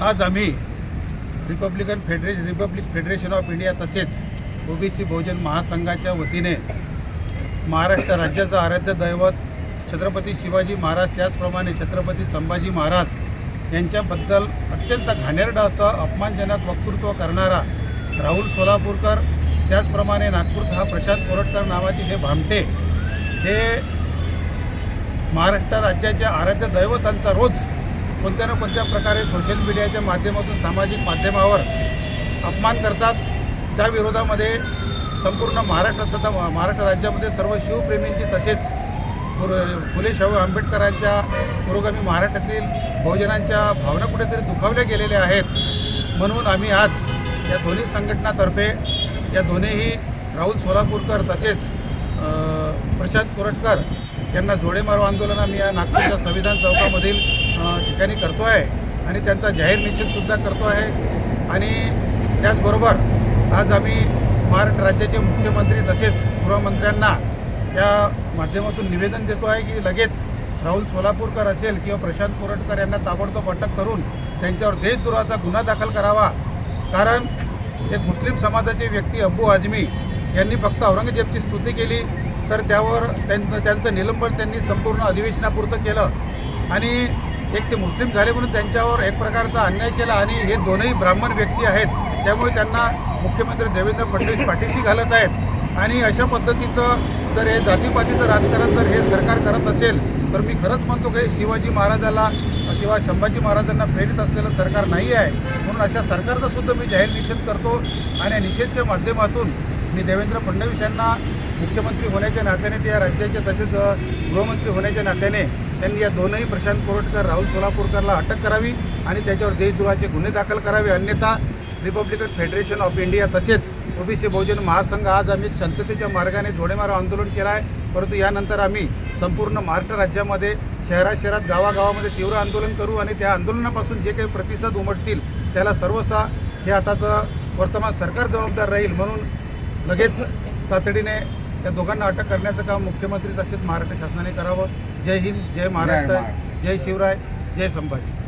आज आम्ही republican federation republic federation of India तसेच ओबीसी बहुजन महासंघाच्या वतीने महाराष्ट्र राज्याचं आराध्य दैवत छत्रपती शिवाजी महाराज त्याचप्रमाणे छत्रपती संभाजी महाराज यांच्याबद्दल अत्यंत घाणेरडा असा अपमानजनक वक्तृत्व करणारा राहुल सोलापूरकर त्याचप्रमाणे नागपूरचा हा प्रशांत कोरटकर नावाचे हे भामटे हे महाराष्ट्र राज्याच्या आराध्य दैवतांचा रोज कोणत्या ना कोणत्या प्रकारे सोशल मीडियाच्या माध्यमातून सामाजिक माध्यमावर अपमान करतात. त्या विरोधामध्ये संपूर्ण महाराष्ट्र सध्या महाराष्ट्र राज्यामध्ये सर्व शिवप्रेमींची तसेच पुर फुले शाहू आंबेडकरांच्या पुरोगामी महाराष्ट्रातील बहुजनांच्या भावना कुठेतरी दुखावल्या गेलेल्या आहेत. म्हणून आम्ही आज या दोन्ही संघटनातर्फे या दोन्हीही राहुल सोलापूरकर तसेच प्रशांत कोरटकर यांना जोडे मारो आंदोलन आम्ही या नागपूरच्या संविधान चौकामधील ठिकाणी करतो आहे आणि त्यांचा जाहीर निषेधसुद्धा करतो आहे आणि त्याचबरोबर आज आम्ही महाराष्ट्र राज्याचे मुख्यमंत्री तसेच गृहमंत्र्यांना या माध्यमातून निवेदन देतो आहे की लगेच राहुल सोलापूरकर असेल किंवा प्रशांत कोरटकर यांना ताबडतोब अटक करून त्यांच्यावर देशद्रोहाचा गुन्हा दाखल करावा. कारण एक मुस्लिम समाजाचे व्यक्ती अबू आझमी यांनी फक्त औरंगजेबची स्तुती केली तर त्यावर त्यांचं त्यांचं निलंबन त्यांनी संपूर्ण अधिवेशनापुरतं केलं. आणि एक ते मुस्लिम झाले म्हणून त्यांच्यावर एक प्रकारचा अन्याय केला आणि हे दोनही ब्राह्मण व्यक्ती आहेत त्यामुळे त्यांना मुख्यमंत्री देवेंद्र फडणवीस पाठीशी घालत आहेत. आणि अशा पद्धतीचं जर हे जातीपातीचं राजकारण जर हे सरकार करत असेल तर मी खरंच म्हणतो की शिवाजी महाराजाला किंवा संभाजी महाराजांना प्रेरित असलेलं सरकार नाही आहे. म्हणून अशा सरकारचा सुद्धा मी जाहीर निषेध करतो आणि या निषेधच्या माध्यमातून मी देवेंद्र फडणवीस यांना मुख्यमंत्री होण्याच्या नात्याने ते या राज्याचे तसेच गृहमंत्री होण्याच्या नात्याने त्यांनी या दोनही प्रशांत कोरटकर राहुल सोलापूरकरला अटक करावी आणि त्याच्यावर देशद्रोहाचे गुन्हे दाखल करावे. अन्यथा रिपब्लिकन फेडरेशन ऑफ इंडिया तसेच ओबीसी बहुजन महासंघ आज आम्ही शांततेच्या मार्गाने जोडेमारा आंदोलन केलं आहे परंतु यानंतर आम्ही संपूर्ण महाराष्ट्र राज्यामध्ये शहरात शहरात गावागावामध्ये तीव्र आंदोलन करू आणि त्या आंदोलनापासून जे काही प्रतिसाद उमटतील त्याला सर्वसा हे आताचं वर्तमान सरकार जबाबदार राहील म्हणून लगेच तातडीने त्या दोघांना अटक करण्याचं काम मुख्यमंत्री तसेच महाराष्ट्र शासनाने करावं. जय हिंद जय महाराष्ट्र. जय शिवराय जय संभाजी.